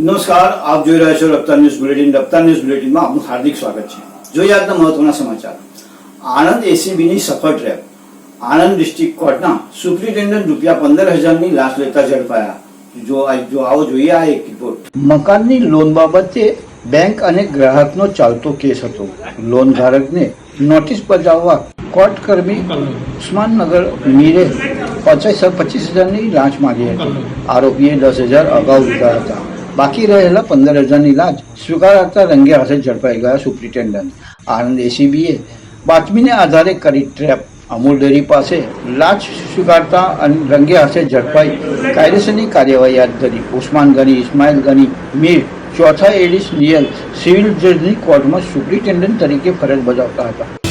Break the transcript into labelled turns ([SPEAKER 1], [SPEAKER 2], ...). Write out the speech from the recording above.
[SPEAKER 1] नमस्कार, आप जो रहे Raftaar news bulletin, Raftaar news bulletin में आपू हार्दिक स्वागत है। जो आज महत्व समाचार आणंद एसीबी सफल ट्रेप आणंद डिस्ट्रिक्ट कोर्ट ना सुप्रिटेन्डेंट रूपया पंदर हज़ार की लाश लेता झड़पाया जो आज, जो आओ, जो ये एक रिपोर्ट मकान लोन बाबते बैंक ग्राहक नो चालतो केस लोन धारक ने નોટિસ બજાવવા કોર્ટ કર્મી ઉસ્માનનગર મીરે પચાસ પચીસ હજારની લાંચ માગી હતી. આરોપીએ દસ હજાર અગાઉ લીધા હતા. બાકી રહેલા પંદર હજારની લાંચ સ્વીકારાતા રંગે હાથે ઝડપાઈ ગયા સુપ્રિન્ટેન્ડન્ટ. આનંદ એસીબીએ બાતમીને આધારે કરી ટ્રેપ. અમૂલ ડેરી પાસે લાંચ સ્વીકારતા અને રંગે હાથે ઝડપાઈ કાયદેસરની કાર્યવાહી હાથ ધરી. ઉસ્માન ગની, ઇસ્માઇલ ગની, મીર ચોથા એડિશનિયલ સિવિલ જજની કોર્ટમાં સુપ્રિન્ટેન્ડન્ટ તરીકે ફરજ બજાવતા હતા.